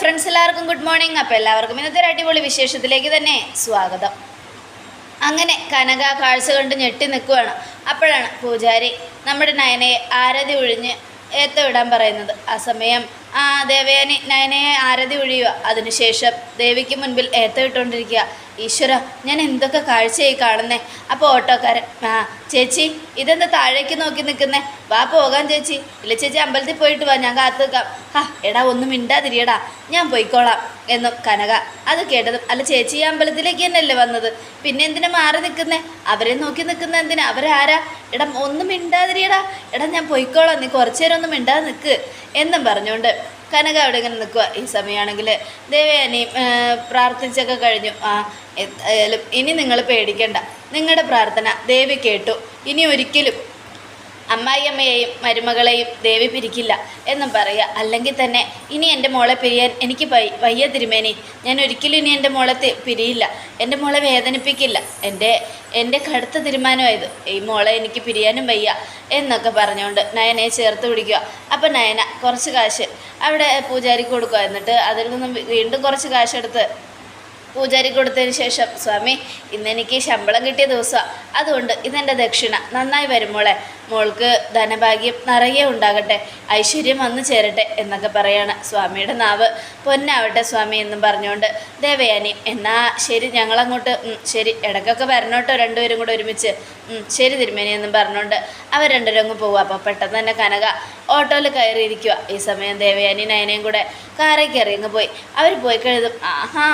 Friends എല്ലാവർക്കും good morning. അപ്പോൾ എല്ലാവർക്കും ഇന്നത്തെ ഒരു അടിപൊളി വിശേഷത്തിലേക്ക് തന്നെ സ്വാഗതം. അങ്ങനെ കനക കാഴ്ച കണ്ട് ഞെട്ടി നിൽക്കുകയാണ് അപ്പോഴാണ് പൂജാരി നമ്മുടെ നയനയെ ആരതി ഒഴിഞ്ഞ് ഏത്തവിടാൻ പറയുന്നത്. ആ സമയം ദേവയാനി നയനയെ ആരതി ഒഴിയുക. അതിനുശേഷം ദേവിക്ക് മുൻപിൽ ഏത്തവിട്ടുകൊണ്ടിരിക്കുക ഈശ്വര ഞാൻ എന്തൊക്കെ കാഴ്ചയായി കാണുന്നേ? അപ്പോൾ ഓട്ടോക്കാരൻ ആ ചേച്ചി ഇതെന്താ താഴേക്ക് നോക്കി നിൽക്കുന്നേ? വാ പോകാൻ ചേച്ചി. ഇല്ല ചേച്ചി അമ്പലത്തിൽ പോയിട്ട് വാ ഞാൻ കാത്തു നിൽക്കാം. ആ എടാ ഒന്നും മിണ്ടാതിരിയടാ. ഞാൻ പോയിക്കോളാം എന്നും കനക അത് കേട്ടതും അല്ല ചേച്ചി ഈ അമ്പലത്തിലേക്ക് തന്നെയല്ലേ വന്നത്? പിന്നെ എന്തിനാ മാറി നിൽക്കുന്നേ? അവരെ നോക്കി നിൽക്കുന്ന എന്തിനാ? അവരാരാ? എടാ ഒന്നും മിണ്ടാതിരിയടാ. എടാ ഞാൻ പോയിക്കോളാം. നീ കുറച്ചു നേരം ഒന്നും മിണ്ടാതെ നിൽക്ക് എന്നും പറഞ്ഞുകൊണ്ട് കനക അവിടെ ഇങ്ങനെ നിൽക്കുക ഈ സമയമാണെങ്കിൽ ദേവയാനി പ്രാർത്ഥിച്ചൊക്കെ കഴിഞ്ഞു. ആ ഇനി നിങ്ങൾ പേടിക്കണ്ട. നിങ്ങളുടെ പ്രാർത്ഥന ദേവി കേട്ടു. ഇനി ഒരിക്കലും അമ്മായിയമ്മയെയും മരുമകളെയും ദേവി പിരിക്കില്ല എന്നും പറയുക. അല്ലെങ്കിൽ തന്നെ ഇനി എന്റെ മോളെ പിരിയാൻ എനിക്ക് വയ്യ തിരുമേനി. ഞാൻ ഒരിക്കലും ഇനി എന്റെ മോളെ പിരിയില്ല. എന്റെ മോളെ വേദനിപ്പിക്കില്ല. എന്റെ എന്റെ കടുത്ത തീരുമാനമായത് ഈ മോളെ എനിക്ക് പിരിയാനും വയ്യ എന്നൊക്കെ പറഞ്ഞുകൊണ്ട് നയനയെ ചേർത്ത് പിടിക്കുക. അപ്പം നയന കുറച്ച് കാശ് അവിടെ പൂജാരിക്ക് കൊടുക്കുക. എന്നിട്ട് അതിൽ നിന്നും വീണ്ടും കുറച്ച് കാശെടുത്ത് പൂജാരി കൊടുത്തതിന് ശേഷം സ്വാമി ഇന്നെനിക്ക് ശമ്പളം കിട്ടിയ ദിവസമാണ് അതുകൊണ്ട് ഇതെന്റെ ദക്ഷിണ. നന്നായി വരുമ്പോളെ മോൾക്ക് ധനഭാഗ്യം നിറയെ ഉണ്ടാകട്ടെ. ഐശ്വര്യം വന്നു ചേരട്ടെ എന്നൊക്കെ പറയാണ് സ്വാമിയുടെ നാവ്. പൊന്നാവട്ടെ സ്വാമി എന്നും പറഞ്ഞുകൊണ്ട് ദേവയാനി എന്നാ ശരി ഞങ്ങളങ്ങോട്ട് ശരി ഇടയ്ക്കൊക്കെ വരണോട്ടോ രണ്ടുപേരും കൂടെ ഒരുമിച്ച്. ശരി തിരുമേനി എന്നും പറഞ്ഞുകൊണ്ട് അവർ രണ്ടുപേരും അങ്ങ് പോവുക അപ്പോൾ പെട്ടെന്ന് തന്നെ കനക ഓട്ടോയിൽ കയറിയിരിക്കുക ഈ സമയം ദേവയാനി നയനയും കൂടെ കാറേ കയറി അങ്ങ് പോയി. അവർ പോയി കഴുതും ആഹാ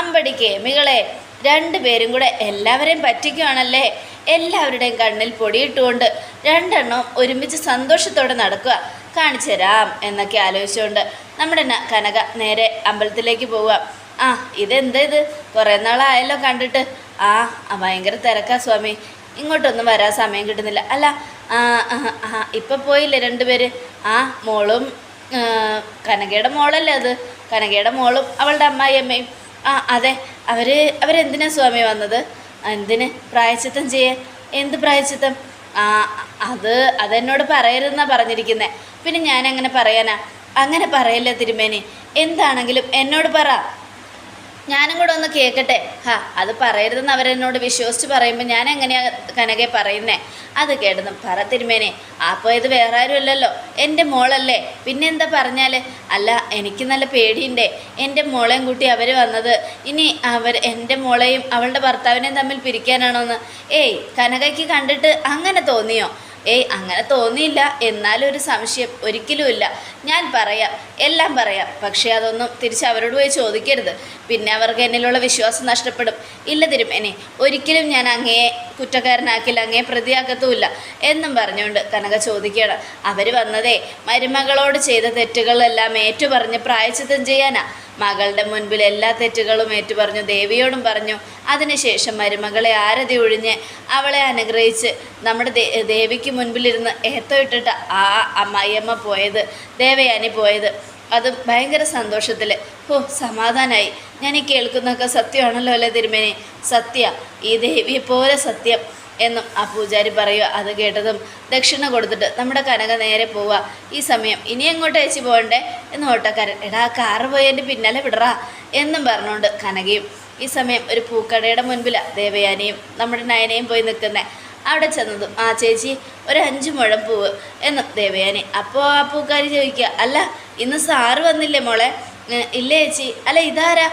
അമ്പടിക്കേ കേമികളെ രണ്ടുപേരും കൂടെ എല്ലാവരെയും പറ്റിക്കുകയാണല്ലേ? എല്ലാവരുടെയും കണ്ണിൽ പൊടിയിട്ടുകൊണ്ട് രണ്ടെണ്ണം ഒരുമിച്ച് സന്തോഷത്തോടെ നടക്കുക. കാണിച്ചു തരാം എന്നൊക്കെ ആലോചിച്ചുകൊണ്ട് നമ്മുടെ കനക നേരെ അമ്പലത്തിലേക്ക് പോവുക. ആ ഇതെന്താ ഇത്? കുറേ നാളായല്ലോ കണ്ടിട്ട്. ആ ഭയങ്കര തിരക്കാ സ്വാമി. ഇങ്ങോട്ടൊന്നും വരാൻ സമയം കിട്ടുന്നില്ല. അല്ല ആ ഇപ്പം പോയില്ലേ രണ്ടുപേര്? ആ മോളും കനകയുടെ മോളല്ലേ അത്? കനകയുടെ മോളും അവളുടെ അമ്മായിയമ്മയും. ആ അതെ. അവർ അവരെന്തിനാ സ്വാമി വന്നത്? എന്തിന്? പ്രായച്ചിത്തം ചെയ്യാൻ എന്ത് പ്രായച്ചിത്തം? ആ അത് അതെന്നോട് പറയരുതെന്നാണ് പറഞ്ഞിരിക്കുന്നത് പിന്നെ ഞാൻ അങ്ങനെ പറയാനാ? അങ്ങനെ പറയല്ല തിരുമേനി? എന്താണെങ്കിലും എന്നോട് പറ. ഞാനും കൂടെ ഒന്ന് കേൾക്കട്ടെ ഹാ അത് പറയരുതെന്ന് അവരെന്നോട് വിശ്വസിച്ച് പറയുമ്പോൾ ഞാൻ എങ്ങനെയാണ് കനകെ പറയുന്നേ? അത് കേട്ടെന്ന് പറ തിരുമേനെ അപ്പോൾ ഇത് വേറെ ആരും അല്ലല്ലോ എന്റെ മോളല്ലേ. പിന്നെ എന്താ പറഞ്ഞാൽ അല്ല എനിക്ക് നല്ല പേടിയുണ്ടേ. എന്റെ മോളെയും കൂട്ടി അവർ വന്നത്. ഇനി അവർ എന്റെ മോളെയും അവളുടെ ഭർത്താവിനെയും തമ്മിൽ പിരിക്കാനാണോന്ന്? ഏയ് കനകയ്ക്ക് കണ്ടിട്ട് അങ്ങനെ തോന്നിയോ? ഏയ് അങ്ങനെ തോന്നിയില്ല. എന്നാലും ഒരു സംശയം ഒരിക്കലുമില്ല ഞാൻ പറയാം എല്ലാം പറയാം. പക്ഷേ അതൊന്നും തിരിച്ച് അവരോട് പോയി ചോദിക്കരുത്. പിന്നെ അവർക്ക് എന്നിലുള്ള വിശ്വാസം നഷ്ടപ്പെടും. ഇല്ല തിരുമേനെ ഒരിക്കലും ഞാൻ അങ്ങയെ കുറ്റക്കാരനാക്കില്ല അങ്ങേ പ്രതിയാക്കത്തുമില്ല എന്നും പറഞ്ഞുകൊണ്ട് കനക ചോദിക്കുകയാണ്. അവർ വന്നതേ മരുമകളോട് ചെയ്ത തെറ്റുകളെല്ലാം ഏറ്റുപറഞ്ഞ് പ്രായച്ചിത്തം ചെയ്യാനാ. മകളുടെ മുൻപിൽ എല്ലാ തെറ്റുകളും ഏറ്റുപറഞ്ഞു ദേവിയോടും പറഞ്ഞു അതിനുശേഷം മരുമകളെ ആരതി ഒഴിഞ്ഞ് അവളെ അനുഗ്രഹിച്ച് നമ്മുടെ ദേവിക്ക് മുൻപിലിരുന്ന് ഏത്തോ ഇട്ടിട്ട് ആ അമ്മായിയമ്മ പോയത് ദേവയാനി പോയത്. അത് ഭയങ്കര സന്തോഷത്തിൽ ഓ സമാധാനമായി ഞാൻ ഈ കേൾക്കുന്നൊക്കെ സത്യമാണല്ലോ അല്ലേ തിരുമേനി? സത്യ. ഈ ദേവിയെ പോലെ സത്യം. എന്നും ആ പൂജാരി പറയുക അത് കേട്ടതും ദക്ഷിണ കൊടുത്തിട്ട് നമ്മുടെ കനക നേരെ പോവുക ഈ സമയം ഇനി എങ്ങോട്ട് അയച്ചു പോകണ്ടേ? എന്ന് ഓട്ടക്കാരൻ എടാ കാറ് പോയി എന്റെ പിന്നാലെ വിടറാ. എന്നും പറഞ്ഞുകൊണ്ട് കനകയും ഈ സമയം ഒരു പൂക്കടയുടെ മുൻപിലാണ് ദേവയാനിയും നമ്മുടെ നയനയും പോയി നിൽക്കുന്നത് അവിടെ ചെന്നതും ആ ചേച്ചി ഒരു അഞ്ച് മുഴം പൂവ്. എന്നും ദേവയാനി അപ്പോൾ ആ പൂക്കാരി ചോദിക്കുക അല്ല ഇന്ന് സാറ് വന്നില്ലേ മോളെ? ഇല്ലേ ചേച്ചി? അല്ല ഇതാരാ?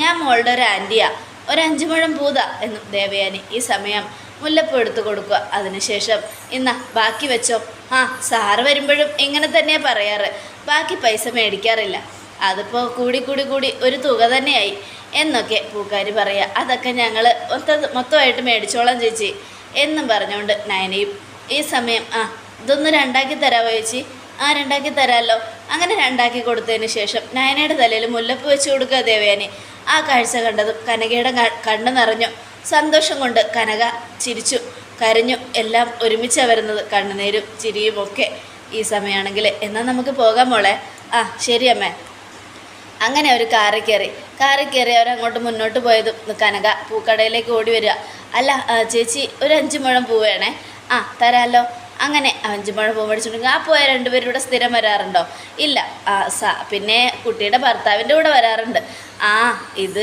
ഞാൻ മോളുടെ ഒരു ആന്റിയാ ഒരു അഞ്ചു മുഴം പൂത എന്നും ദേവയാനി ഈ സമയം മുല്ലപ്പൂ എടുത്തു കൊടുക്കുക. അതിനുശേഷം ഇന്ന ബാക്കി വെച്ചോ. ആ സാറ് വരുമ്പോഴും ഇങ്ങനെ തന്നെയാണ് പറയാറ്. ബാക്കി പൈസ മേടിക്കാറില്ല. അതിപ്പോൾ കൂടി കൂടി കൂടി ഒരു തുക തന്നെയായി. എന്നൊക്കെ പൂക്കാരി പറയുക അതൊക്കെ ഞങ്ങൾ മൊത്ത മൊത്തമായിട്ട് മേടിച്ചോളാം ചേച്ചി. എന്നും പറഞ്ഞുകൊണ്ട് നയനയും ഈ സമയം ആ ഇതൊന്ന് രണ്ടാക്കി തരാമോ ചേച്ചി? ആ രണ്ടാക്കി തരാമല്ലോ അങ്ങനെ രണ്ടാക്കി കൊടുത്തതിന് ശേഷം നയനയുടെ തലയിൽ മുല്ലപ്പ് വെച്ച് കൊടുക്കുക ദേവയാനി. ആ കാഴ്ച കണ്ടതും കനകയുടെ കണ്ണു നിറഞ്ഞു. സന്തോഷം കൊണ്ട് കനക ചിരിച്ചു. കരഞ്ഞു. എല്ലാം ഒരുമിച്ചാണ് വരുന്നത് കണ്ണുനീരും ചിരിയും ഒക്കെ ഈ സമയമാണെങ്കിൽ എന്നാൽ നമുക്ക് പോകാം മോളെ. ആ ശരി അമ്മേ. അങ്ങനെ അവർ കാറിൽ കയറി. കാറിൽ കയറി അവരങ്ങോട്ട് മുന്നോട്ട് പോയതും കനക പൂക്കടയിലേക്ക് ഓടി വരിക. അല്ല ചേച്ചി ഒരു അഞ്ച് മുഴം പൂ വേണേ. ആ തരാമല്ലോ അങ്ങനെ അഞ്ചുമഴ പൂ മേടിച്ചിട്ടുണ്ടെങ്കിൽ ആ പോയ രണ്ടുപേരും ഇവിടെ സ്ഥിരം വരാറുണ്ടോ? ഇല്ല. ആ സ പിന്നെ കുട്ടിയുടെ ഭർത്താവിന്റെ കൂടെ വരാറുണ്ട്. ആ ഇത്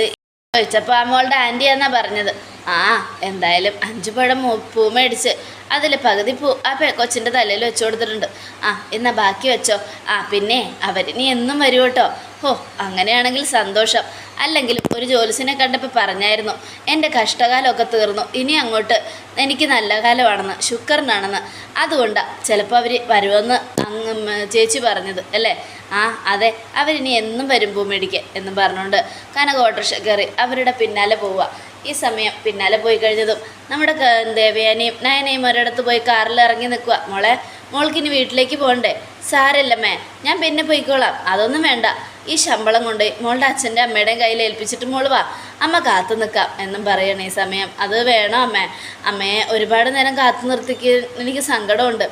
ചോദിച്ചപ്പോൾ ആ മോളുടെ ആന്റിയാന്നാ പറഞ്ഞത്. ആ എന്തായാലും അഞ്ചു പഴം പൂ മേടിച്ച് അതിൽ പകുതി പൂ ആ കൊച്ചിന്റെ തലയിൽ വെച്ചു കൊടുത്തിട്ടുണ്ട്. ആ എന്നാ ബാക്കി വെച്ചോ. ആ പിന്നെ അവരിനി എന്നും വരൂ കേട്ടോ. ഓ അങ്ങനെയാണെങ്കിൽ സന്തോഷം. അല്ലെങ്കിലും ഒരു ജോലിസിനെ കണ്ടപ്പോൾ പറഞ്ഞായിരുന്നു എന്റെ കഷ്ടകാലമൊക്കെ തീർന്നു. ഇനി അങ്ങോട്ട് എനിക്ക് നല്ല കാലമാണെന്ന് ശുക്രനാണെന്ന്. അതുകൊണ്ടാണ് ചിലപ്പോൾ അവർ വരുമെന്ന് അങ്ങ് ചേച്ചി പറഞ്ഞത് അല്ലേ? ആ അതെ അവരിനി എന്നും വരും ഭൂമിയിടിക്ക് എന്ന് പറഞ്ഞുകൊണ്ട് കനക ഓട്ടോറിക്ഷ കയറി അവരുടെ പിന്നാലെ പോവുക. ഈ സമയം പിന്നാലെ പോയി കഴിഞ്ഞതും നമ്മുടെ ദേവയാനിയും നയനയും ഒരിടത്ത് പോയി കാറിൽ ഇറങ്ങി നിൽക്കുക. മോളെ മോൾക്കിനി വീട്ടിലേക്ക് പോകണ്ടേ? സാരല്ലമ്മേ ഞാൻ പിന്നെ പോയിക്കോളാം. അതൊന്നും വേണ്ട. ഈ ശമ്പളം കൊണ്ട് മോളുടെ അച്ഛന്റെ അമ്മയുടെയും കയ്യിൽ ഏൽപ്പിച്ചിട്ട് മോൾ വാ. അമ്മ കാത്തു നിൽക്കാം എന്നും പറയണേ ഈ സമയം. അത് വേണോ അമ്മേ? അമ്മയെ ഒരുപാട് നേരം കാത്തു നിർത്തിക്ക് എനിക്ക് സങ്കടമുണ്ട്.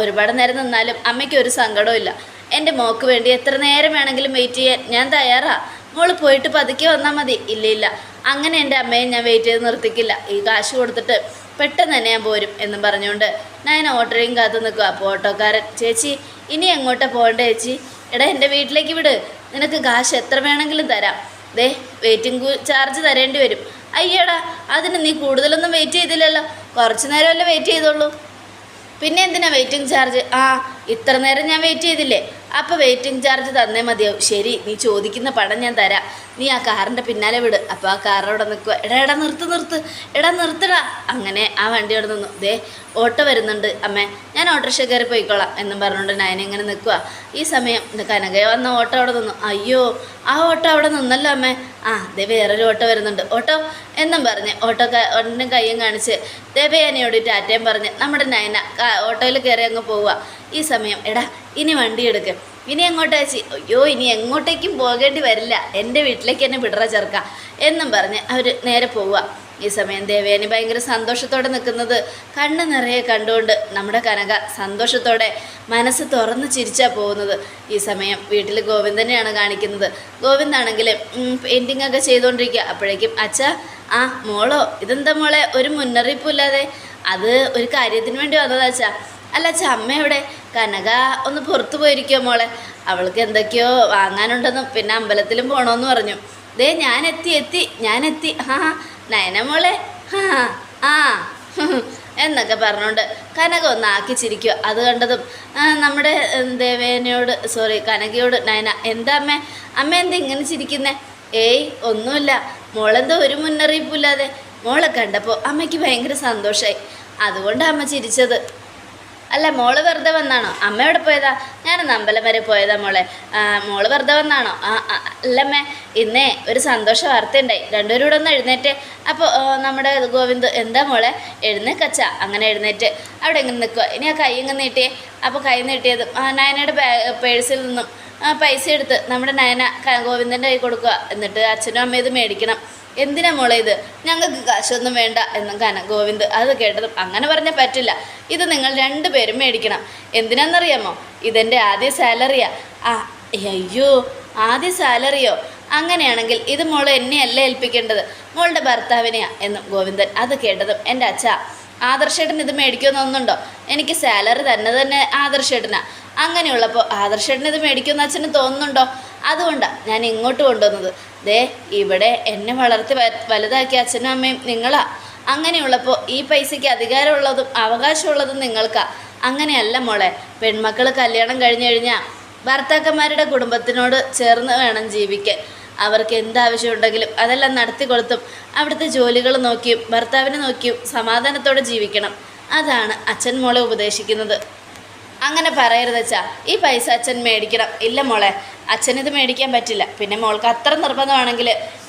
ഒരുപാട് നേരം നിന്നാലും അമ്മയ്ക്ക് ഒരു സങ്കടവും ഇല്ല എന്റെ മോക്ക് വേണ്ടി എത്ര നേരം വേണമെങ്കിലും വെയിറ്റ് ചെയ്യാൻ ഞാൻ തയ്യാറാ. മോൾ പോയിട്ട് പതുക്കെ വന്നാൽ മതി. ഇല്ല ഇല്ല. അങ്ങനെ എന്റെ അമ്മയെ ഞാൻ വെയിറ്റ് ചെയ്ത് നിർത്തിക്കില്ല. ഈ കാശ് കൊടുത്തിട്ട് പെട്ടെന്ന് തന്നെ ഞാൻ പോരും എന്നും പറഞ്ഞുകൊണ്ട് ഞാൻ ഓട്ടോയും കാത്ത് നിൽക്കുക. അപ്പോൾ ഓട്ടോക്കാരൻ ചേച്ചി ഇനി എങ്ങോട്ടാണ് പോകേണ്ട ചേച്ചി? എടാ എന്റെ വീട്ടിലേക്ക് വിട്. നിനക്ക് കാശ് എത്ര വേണമെങ്കിലും തരാം. ദേ വെയിറ്റിംഗ് ചാർജ് തരേണ്ടി വരും. അയ്യടാ അതിന് നീ കൂടുതലൊന്നും വെയിറ്റ് ചെയ്തില്ലല്ലോ. കുറച്ച് നേരമല്ലേ വെയിറ്റ് ചെയ്തോളൂ പിന്നെ എന്തിനാ വെയിറ്റിംഗ് ചാർജ് ആ ഇത്ര നേരം ഞാൻ വെയിറ്റ് ചെയ്തില്ലേ. അപ്പോൾ വെയിറ്റിംഗ് ചാർജ് തന്നേ മതിയാവും. ശരി നീ ചോദിക്കുന്ന പണം ഞാൻ തരാം. നീ ആ കാറിന്റെ പിന്നാലെ വിട്. അപ്പോൾ ആ കാർ അവിടെ നിൽക്കുക എടാ എടാ നിർത്ത് നിർത്ത്. എടാ നിർത്തടാ. അങ്ങനെ ആ വണ്ടി അവിടെ നിന്നു. ദേ ഓട്ടോ വരുന്നുണ്ട്. അമ്മേ ഞാൻ ഓട്ടോറിക്ഷ കയറി പോയിക്കോളാം എന്നും പറഞ്ഞുകൊണ്ട് നയന ഇങ്ങനെ നിൽക്കുക ഈ സമയം കനകയ വന്ന ഓട്ടോ അവിടെ നിന്നു. അയ്യോ ആ ഓട്ടോ അവിടെ നിന്നല്ലോ അമ്മേ. ആ ദേ വേറൊരു ഓട്ടോ വരുന്നുണ്ട്. ഓട്ടോ എന്നും പറഞ്ഞ് ഓട്ടോ ഒന്നും കയ്യും കാണിച്ച് ദേവയാനിയോട് ടാറ്റയും പറഞ്ഞ് നമ്മുടെ നയന ഓട്ടോയിൽ കയറി അങ്ങ് പോവുക ഈ സമയം. എടാ ഇനി വണ്ടി എടുക്ക്. ഇനി എങ്ങോട്ടാ ചി അയ്യോ ഇനി എങ്ങോട്ടേക്കും പോകേണ്ടി വരില്ല. എന്റെ വീട്ടിലേക്ക് എന്നെ വിടറ ചേർക്കാം എന്നും പറഞ്ഞ് അവർ നേരെ പോവുക. ഈ സമയം ദേവേനി ഭയങ്കര സന്തോഷത്തോടെ നിൽക്കുന്നത് കണ്ണ് നിറയെ കണ്ടുകൊണ്ട് നമ്മുടെ കനക സന്തോഷത്തോടെ മനസ്സ് തുറന്ന് ചിരിച്ചാ പോകുന്നത്. ഈ സമയം വീട്ടിൽ ഗോവിന്ദനെയാണ് കാണിക്കുന്നത്. ഗോവിന്ദാണെങ്കിൽ പെയിന്റിംഗ് ഒക്കെ ചെയ്തുകൊണ്ടിരിക്കുക അപ്പോഴേക്കും അച്ഛ ആ മോളോ ഇതെന്താ മോളെ? ഒരു മുന്നറിയിപ്പില്ലാതെ അത് ഒരു കാര്യത്തിന് വേണ്ടി വന്നതാ അച്ഛാ. അല്ല അച്ഛ അമ്മ എവിടെ? കനക ഒന്ന് പുറത്തു പോയിരിക്കോ മോളെ? അവൾക്ക് എന്തൊക്കെയോ വാങ്ങാനുണ്ടെന്നും പിന്നെ അമ്പലത്തിലും പോകണമെന്ന് പറഞ്ഞു. ദേ ഞാൻ എത്തി എത്തി ഞാൻ എത്തി ഹാ. നയന മോളെ ഹാ ആ എന്നൊക്കെ പറഞ്ഞുകൊണ്ട് കനക ഒന്ന് ആക്കിച്ചിരിക്കുക അത് കണ്ടതും നമ്മുടെ ദേവേനയോട് സോറി കനകയോട് നയന എന്താ അമ്മ? അമ്മ എന്താ ഇങ്ങനെ ചിരിക്കുന്നേ? ഏയ് ഒന്നുമില്ല. മോളെന്തോ ഒരു മുന്നറിയിപ്പില്ലാതെ മോളെ കണ്ടപ്പോൾ അമ്മയ്ക്ക് ഭയങ്കര സന്തോഷമായി അതുകൊണ്ടാണ് അമ്മ ചിരിച്ചത്. അല്ല മോൾ വെറുതെ വന്നാണോ? അമ്മ എവിടെ പോയതാ? ഞാനൊന്ന് അമ്പലം വരെ പോയതാ മോളെ. മോൾ വെറുതെ വന്നാണോ? ആ അല്ലമ്മേ ഇന്നേ ഒരു സന്തോഷ വാർത്ത ഉണ്ടായി രണ്ടുപേരും കൂടെ ഒന്ന് എഴുന്നേറ്റ്. അപ്പോൾ നമ്മുടെ ഗോവിന്ദ് എന്താ മോളെ? എഴുന്നേക്കച്ച അങ്ങനെ എഴുന്നേറ്റ്. അവിടെ ഇങ്ങനെ നിൽക്കുക ഇനി ആ കൈ ഇങ്ങനെ നീട്ടിയേ. അപ്പോൾ കൈ നീട്ടിയത് നയനയുടെ പേഴ്സിൽ നിന്നും പൈസ എടുത്ത് നമ്മുടെ നയന ഗോവിന്ദന്റെ കൈ കൊടുക്കുക എന്നിട്ട് അച്ഛനും അമ്മയും ഇത് മേടിക്കണം. എന്തിനാ മോളെ ഇത്? ഞങ്ങൾക്ക് കാശൊന്നും വേണ്ട എന്നും കന ഗോവിന്ദ് അത് കേട്ടതും അങ്ങനെ പറഞ്ഞാൽ പറ്റില്ല. ഇത് നിങ്ങൾ രണ്ടുപേരും മേടിക്കണം. എന്തിനാണെന്നറിയാമോ ഇതെന്റെ ആദ്യ സാലറിയാ. ആ അയ്യോ ആദ്യ സാലറിയോ? അങ്ങനെയാണെങ്കിൽ ഇത് മോളെ എന്നെയല്ല ഏൽപ്പിക്കേണ്ടത്? മോളുടെ ഭർത്താവിനെയാ എന്നും ഗോവിന്ദൻ അത് കേട്ടതും എന്റെ അച്ഛ. ആദർശേട്ടൻ ഇത് മേടിക്കുമെന്നൊന്നുണ്ടോ എനിക്ക് സാലറി തന്നെ തന്നെ ആദർശേട്ടനാ. അങ്ങനെയുള്ളപ്പോൾ ആദർശേട്ടൻ ഇത് മേടിക്കുമെന്ന് അച്ഛന് തോന്നുന്നുണ്ടോ? അതുകൊണ്ടാണ് ഞാൻ ഇങ്ങോട്ട് കൊണ്ടുവന്നത്. ദേ ഇവിടെ എന്നെ വളർത്തി വലുതാക്കിയ അച്ഛനും അമ്മയും നിങ്ങളാ. അങ്ങനെയുള്ളപ്പോൾ ഈ പൈസയ്ക്ക് അധികാരമുള്ളതും അവകാശമുള്ളതും നിങ്ങൾക്കാ. അങ്ങനെയല്ല മോളെ പെൺമക്കൾ കല്യാണം കഴിഞ്ഞു കഴിഞ്ഞാൽ ഭർത്താക്കന്മാരുടെ കുടുംബത്തിനോട് ചേർന്ന് വേണം ജീവിക്കാൻ. അവർക്ക് എന്താവശ്യമുണ്ടെങ്കിലും അതെല്ലാം നടത്തി കൊടുത്തും അവിടുത്തെ ജോലികൾ നോക്കിയും ഭർത്താവിനെ നോക്കിയും സമാധാനത്തോടെ ജീവിക്കണം. അതാണ് അച്ഛൻ മോളെ ഉപദേശിക്കുന്നത്. അങ്ങനെ പറയരുതച്ചാ ഈ പൈസ അച്ഛൻ മേടിക്കണം. ഇല്ല മോളെ അച്ഛൻ ഇത് മേടിക്കാൻ പറ്റില്ല. പിന്നെ മോൾക്ക് അത്ര നിർബന്ധമാണെങ്കിൽ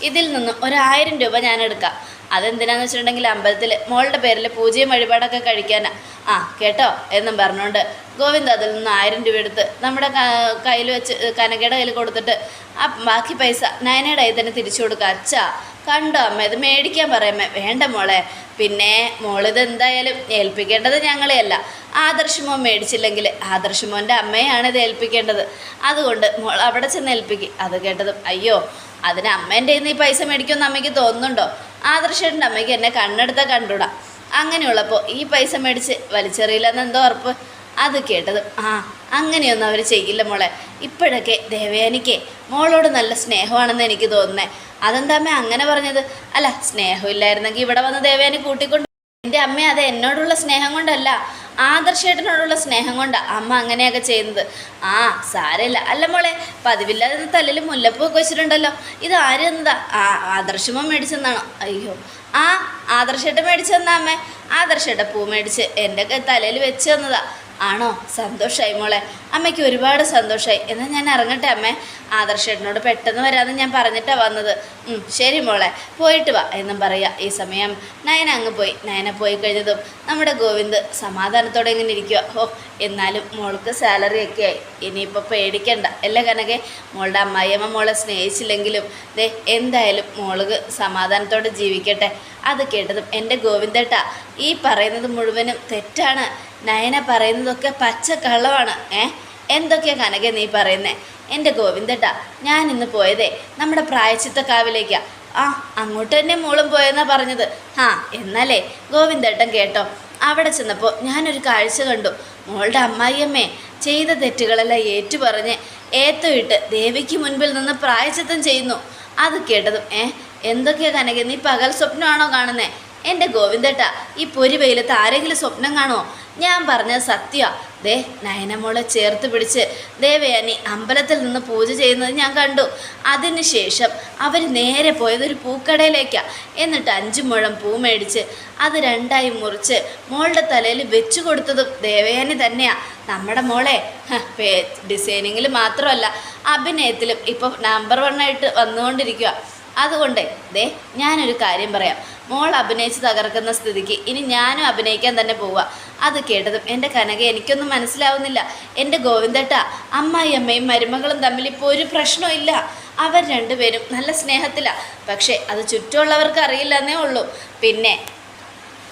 ഇതിൽ നിന്ന് ഒരായിരം രൂപ ഞാൻ എടുക്കാം. അതെന്തിനാന്ന് വെച്ചിട്ടുണ്ടെങ്കിൽ അമ്പലത്തിൽ മോളുടെ പേരിൽ പൂജയും വഴിപാടൊക്കെ കഴിക്കാനാ ആ കേട്ടോ എന്നും പറഞ്ഞുകൊണ്ട് ഗോവിന്ദ് അതിൽ നിന്ന് ആയിരം രൂപ എടുത്ത് നമ്മുടെ കയ്യിൽ വെച്ച് കനകയുടെ കയ്യിൽ കൊടുത്തിട്ട് ആ ബാക്കി പൈസ നയനയുടെ കയ്യിൽ തന്നെ തിരിച്ചു കൊടുക്കുക അച്ഛാ കണ്ടോ? അമ്മ ഇത് മേടിക്കാൻ പറയാമേ വേണ്ട മോളെ. പിന്നെ മോളിത് എന്തായാലും ഏൽപ്പിക്കേണ്ടത് ഞങ്ങളെയല്ല. ആദർശമോൻ മേടിച്ചില്ലെങ്കിൽ ആദർശമോന്റെ അമ്മയാണ് ഇത് ഏൽപ്പിക്കേണ്ടത്. അതുകൊണ്ട് മോൾ അവിടെ ചെന്ന് ഏൽപ്പിക്കും. അത് കേട്ടതും അയ്യോ അതിന് അമ്മേന്റെ ഇന്ന് ഈ പൈസ മേടിക്കുമെന്ന് അമ്മയ്ക്ക് തോന്നുന്നുണ്ടോ? ആദർശേട്ടന്റെ അമ്മയ്ക്ക് എന്നെ കണ്ണെടുത്താൽ കണ്ടുവിടാം അങ്ങനെയുള്ളപ്പോൾ ഈ പൈസ മേടിച്ച് വലിച്ചെറിയില്ലെന്ന് എന്തോ ഉറപ്പ്. അത് കേട്ടതും ആ അങ്ങനെയൊന്നും അവർ ചെയ്യില്ല മോളെ. ഇപ്പോഴൊക്കെ ദേവയാനിക്ക് മോളോട് നല്ല സ്നേഹമാണെന്ന് എനിക്ക് തോന്നുന്നേ. അതെന്താമ്മേ അങ്ങനെ പറഞ്ഞത്? അല്ല സ്നേഹമില്ലായിരുന്നെങ്കിൽ ഇവിടെ വന്ന് ദേവയാനി കൂട്ടിക്കൊണ്ട് എന്റെ അമ്മ അത് എന്നോടുള്ള സ്നേഹം കൊണ്ടല്ല ആദർശേട്ടനോടുള്ള സ്നേഹം കൊണ്ടാണ് അമ്മ അങ്ങനെയൊക്കെ ചെയ്യുന്നത്. ആ സാരമില്ല. അല്ല മോളെ പതിവില്ലാതെ തലയിൽ മുല്ലപ്പൂ ഒക്കെ വെച്ചിട്ടുണ്ടല്ലോ. ഇത് ആരെന്താ ആ ആദർശമോ മേടിച്ചെന്നാണോ? അയ്യോ. ആ ആദർശേട്ടൻ മേടിച്ചെന്നാ അമ്മേ? ആദർശേട്ട പൂ മേടിച്ച് എന്റെ തലയിൽ വെച്ച് തന്നതാ. ആണോ? സന്തോഷമായി മോളെ. അമ്മയ്ക്ക് ഒരുപാട് സന്തോഷമായി എന്നാൽ ഞാൻ ഇറങ്ങട്ടെ അമ്മേ. ആദർശേട്ടനോട് പെട്ടെന്ന് വരാമെന്ന് ഞാൻ പറഞ്ഞിട്ടാണ് വന്നത്. ശരി മോളെ. പോയിട്ട് വാ എന്നും പറയുക ഈ സമയം നയന അങ്ങ് പോയി. നയന പോയി കഴിഞ്ഞതും നമ്മുടെ ഗോവിന്ദ് സമാധാനത്തോടെ ഇങ്ങനെ ഇരിക്കുക ഓ എന്നാലും മോൾക്ക് സാലറി ഒക്കെ ആയി. ഇനിയിപ്പോൾ പേടിക്കണ്ട. അല്ലേ കനകെ? മോളുടെ അമ്മായിയമ്മ മോളെ സ്നേഹിച്ചില്ലെങ്കിലും ദേ എന്തായാലും മോൾക്ക് സമാധാനത്തോടെ ജീവിക്കട്ടെ. അത് കേട്ടതും എന്റെ ഗോവിന്ദേട്ടാ. ഈ പറയുന്നത് മുഴുവനും തെറ്റാണ്. നയന പറയുന്നതൊക്കെ പച്ച കള്ളമാണ് ഏ? എന്തൊക്കെയാ കനക നീ പറയുന്നേ? എന്റെ ഗോവിന്ദേട്ടാ ഞാൻ ഇന്ന് പോയതേ നമ്മുടെ പ്രായച്ചിത്തക്കാവിലേക്കാ. ആ അങ്ങോട്ട് തന്നെ മോളും പോയെന്നാ പറഞ്ഞത്. ആ എന്നാലേ ഗോവിന്ദേട്ടൻ കേട്ടോ. അവിടെ ചെന്നപ്പോൾ ഞാനൊരു കാഴ്ച കണ്ടു. മോളുടെ അമ്മായിയമ്മേ ചെയ്ത തെറ്റുകളെല്ലാം ഏറ്റുപറഞ്ഞ് ഏത്തുവിട്ട് ദേവിക്ക് മുൻപിൽ നിന്ന് പ്രായച്ചിത്തം ചെയ്യുന്നു. അത് കേട്ടതും ഏ? എന്തൊക്കെയാ കനക നീ പകൽ സ്വപ്നമാണോ കാണുന്നേ? എന്റെ ഗോവിന്ദട്ട ഈ പൊരി വെയിലത്ത് ആരെങ്കിലും സ്വപ്നം കാണുമോ ഞാൻ പറഞ്ഞ സത്യ. ദേ നയനമോളെ ചേർത്ത് പിടിച്ച് ദേവയാനി അമ്പലത്തിൽ നിന്ന് പൂജ ചെയ്യുന്നത് ഞാൻ കണ്ടു. അതിനുശേഷം അവർ നേരെ പോയത് ഒരു പൂക്കടയിലേക്കാണ് എന്നിട്ട് അഞ്ചു മുഴം പൂ മേടിച്ച് അത് രണ്ടായി മുറിച്ച് മോളുടെ തലയിൽ വെച്ചു കൊടുത്തതും ദേവയാനി തന്നെയാണ് നമ്മുടെ മോളെ ഡിസൈനിങ്ങിൽ മാത്രമല്ല അഭിനയത്തിലും ഇപ്പോൾ നമ്പർ വണ്ണായിട്ട് വന്നുകൊണ്ടിരിക്കുക അതുകൊണ്ട് ദേ ഞാനൊരു കാര്യം പറയാം. മോൾ അഭിനയിച്ച് തകർക്കുന്ന സ്ഥിതിക്ക് ഇനി ഞാനും അഭിനയിക്കാൻ തന്നെ പോവുക അത് കേട്ടതും എന്റെ കനക എനിക്കൊന്നും മനസ്സിലാവുന്നില്ല. എന്റെ ഗോവിന്ദട്ട അമ്മായി അമ്മയും മരുമകളും തമ്മിൽ ഇപ്പോൾ ഒരു പ്രശ്നവും ഇല്ല. അവർ രണ്ടുപേരും നല്ല സ്നേഹത്തിലാണ് പക്ഷേ അത് ചുറ്റുമുള്ളവർക്ക് അറിയില്ലെന്നേ ഉള്ളൂ. പിന്നെ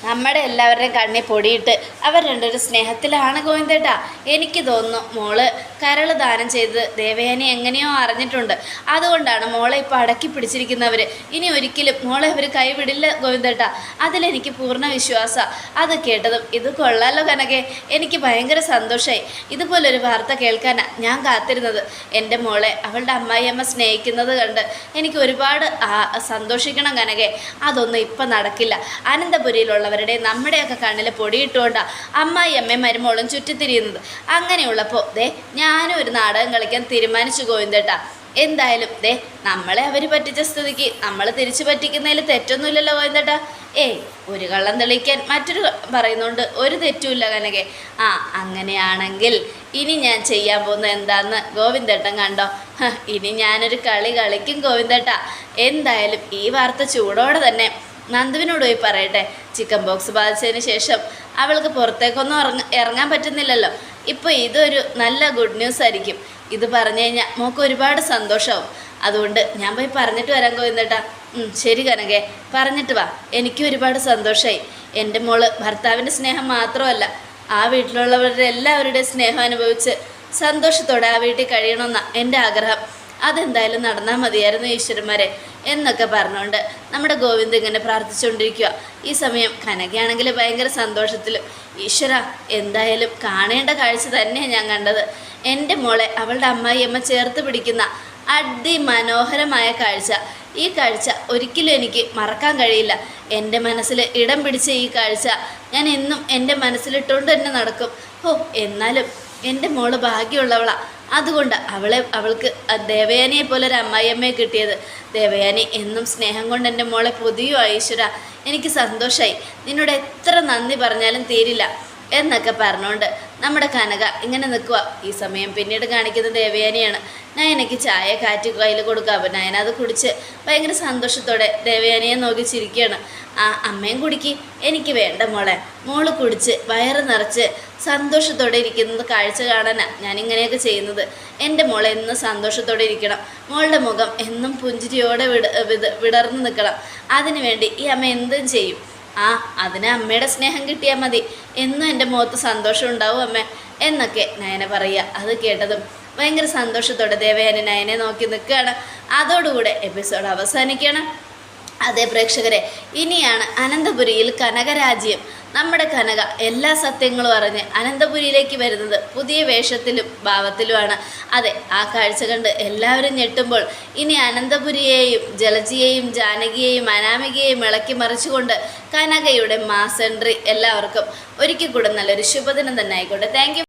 നമ്മുടെ എല്ലാവരുടെയും കണ്ണി പൊടിയിട്ട് അവർ രണ്ടൊരു സ്നേഹത്തിലാണ് ഗോവിന്ദേട്ടാ. എനിക്ക് തോന്നുന്നു മോൾ കരൾ ദാനം ചെയ്ത് ദേവയാനി എങ്ങനെയോ അറിഞ്ഞിട്ടുണ്ട്. അതുകൊണ്ടാണ് മോളെ ഇപ്പോൾ അടക്കി പിടിച്ചിരിക്കുന്നവർ ഇനി ഒരിക്കലും മോളെ അവർ കൈവിടില്ല ഗോവിന്ദേട്ടാ. അതിലെനിക്ക് പൂർണ വിശ്വാസമാണ് അത് കേട്ടതും ഇത് കൊള്ളാലോ കനകെ. എനിക്ക് ഭയങ്കര സന്തോഷമായി ഇതുപോലൊരു വാർത്ത കേൾക്കാനാണ് ഞാൻ കാത്തിരുന്നത്. എന്റെ മോളെ അവളുടെ അമ്മായിയമ്മ സ്നേഹിക്കുന്നത് കണ്ട് എനിക്ക് ഒരുപാട് സന്തോഷിക്കണം കനകെ. അതൊന്നും ഇപ്പം നടക്കില്ല. അനന്തപുരിയിലുള്ളവരുടെ നമ്മുടെയൊക്കെ കണ്ണിൽ പൊടിയിട്ടുകൊണ്ടാണ് അമ്മായി അമ്മയും മരുമോളും ചുറ്റിത്തിരിയുന്നത്. അങ്ങനെയുള്ളപ്പോൾ ദേ ഞാനും ഒരു നാടകം കളിക്കാൻ തീരുമാനിച്ചു ഗോവിന്ദേട്ടാ. എന്തായാലും ദേ നമ്മളെ അവർ പറ്റിച്ച സ്ഥിതിക്ക് നമ്മൾ തിരിച്ചു പറ്റിക്കുന്നതിൽ തെറ്റൊന്നുമില്ലല്ലോ ഗോവിന്ദേട്ടാ. ഏയ് ഒരു കള്ളം തെളിയിക്കാൻ മറ്റൊരു പറയുന്നുണ്ട് ഒരു തെറ്റുമില്ല കനകെ. ആ അങ്ങനെയാണെങ്കിൽ ഇനി ഞാൻ ചെയ്യാൻ പോകുന്നത് എന്താന്ന് ഗോവിന്ദേട്ടൻ കണ്ടോ? ഇനി ഞാനൊരു കളി കളിക്കും ഗോവിന്ദേട്ടാ. എന്തായാലും ഈ വാർത്ത ചൂടോടെ തന്നെ നന്ദുവിനോട് പോയി പറയട്ടെ. ചിക്കൻ ബോക്സ് ബാധിച്ചതിന് ശേഷം അവൾക്ക് പുറത്തേക്കൊന്നും ഇറങ്ങ ഇറങ്ങാൻ പറ്റുന്നില്ലല്ലോ. ഇപ്പോൾ ഇതൊരു നല്ല ഗുഡ് ന്യൂസ് ആയിരിക്കും. ഇത് പറഞ്ഞു കഴിഞ്ഞാൽ മോക്ക് ഒരുപാട് സന്തോഷമാവും അതുകൊണ്ട് ഞാൻ പോയി പറഞ്ഞിട്ട് വരാൻ കോയുന്നേട്ടാ ഉം, ശരി കനകെ. പറഞ്ഞിട്ട് വാ. എനിക്ക് ഒരുപാട് സന്തോഷമായി എന്റെ മോൾ ഭർത്താവിന്റെ സ്നേഹം മാത്രമല്ല ആ വീട്ടിലുള്ളവരുടെ എല്ലാവരുടെയും സ്നേഹം അനുഭവിച്ച് സന്തോഷത്തോടെ ആ വീട്ടിൽ കഴിയണമെന്നാണ് എന്റെ ആഗ്രഹം. അതെന്തായാലും നടന്നാൽ മതിയായിരുന്നു ഈശ്വരന്മാരെ എന്നൊക്കെ പറഞ്ഞുകൊണ്ട് നമ്മുടെ ഗോവിന്ദ് ഇങ്ങനെ പ്രാർത്ഥിച്ചുകൊണ്ടിരിക്കുക ഈ സമയം കനകയാണെങ്കിൽ ഭയങ്കര സന്തോഷത്തിലും ഈശ്വര എന്തായാലും കാണേണ്ട കാഴ്ച തന്നെയാണ് ഞാൻ കണ്ടത്. എന്റെ മോളെ അവളുടെ അമ്മായിയമ്മ ചേർത്ത് പിടിക്കുന്ന അതിമനോഹരമായ കാഴ്ച. ഈ കാഴ്ച ഒരിക്കലും എനിക്ക് മറക്കാൻ കഴിയില്ല. എന്റെ മനസ്സിൽ ഇടം പിടിച്ച ഈ കാഴ്ച ഞാൻ എന്നും എന്റെ മനസ്സിലിട്ടുകൊണ്ട് തന്നെ നടക്കും. ഓ എന്നാലും എന്റെ മോൾ ഭാഗ്യമുള്ളവളാ. അതുകൊണ്ട് അവളെ അവൾക്ക് ദേവയാനിയെ പോലെ ഒരു അമ്മായിയമ്മയെ കിട്ടിയത്. ദേവയാനി എന്നും സ്നേഹം കൊണ്ട് എന്റെ മോളെ പൊതിയോ ഈശ്വര എനിക്ക് സന്തോഷമായി നിന്നോട് എത്ര നന്ദി പറഞ്ഞാലും തീരില്ല എന്നൊക്കെ പറഞ്ഞുകൊണ്ട് നമ്മുടെ കനക ഇങ്ങനെ നിൽക്കുക ഈ സമയം പിന്നീട് കാണിക്കുന്നത് ദേവയാനിയാണ്. നയനയ്ക്ക് ചായ കാറ്റ് കയ്യിൽ കൊടുക്കുക. അപ്പം നയന അത് കുടിച്ച് ഭയങ്കര സന്തോഷത്തോടെ ദേവയാനിയെ നോക്കി ചിരിക്കുകയാണ്. ആ അമ്മയും കുടിക്ക്. എനിക്ക് വേണ്ട മോളെ. മോൾ കുടിച്ച് വയറ് നിറച്ച് സന്തോഷത്തോടെ ഇരിക്കുന്നത് കാഴ്ച കാണാനാണ് ഞാനിങ്ങനെയൊക്കെ ചെയ്യുന്നത്. എന്റെ മോൾ എന്നും സന്തോഷത്തോടെ ഇരിക്കണം. മോളുടെ മുഖം എന്നും പുഞ്ചിരിയോടെ വിട വിടർന്നു നിൽക്കണം. അതിനുവേണ്ടി ഈ അമ്മ എന്തും ചെയ്യും. ആ അതിന് അമ്മയുടെ സ്നേഹം കിട്ടിയാൽ മതി. എന്നും എന്റെ മുഖത്ത് സന്തോഷം ഉണ്ടാവും അമ്മ എന്നൊക്കെ നയന പറയുക. അത് കേട്ടതും ഭയങ്കര സന്തോഷത്തോടെ ദേവയാനി നയനെ നോക്കി നിൽക്കുകയാണ്. അതോടുകൂടെ എപ്പിസോഡ് അവസാനിക്കണം അതെ പ്രേക്ഷകരെ ഇനിയാണ് അനന്തപുരിയിൽ കനകരാജ്യം. നമ്മുടെ കനക എല്ലാ സത്യങ്ങളും അറിഞ്ഞ് അനന്തപുരിയിലേക്ക് വരുന്നത് പുതിയ വേഷത്തിലും ഭാവത്തിലുമാണ്. അതെ ആ കാഴ്ച കണ്ട് എല്ലാവരും ഞെട്ടുമ്പോൾ ഇനി അനന്തപുരിയെയും ജലജിയെയും ജാനകിയെയും അനാമികയെയും ഇളക്കി മറിച്ചുകൊണ്ട് കനകയുടെ മാസ് എൻട്രി എല്ലാവർക്കും ഒരിക്കൽ കൂടെ നല്ലൊരു ശുഭദിനം തന്നെ ആയിക്കോട്ടെ. താങ്ക്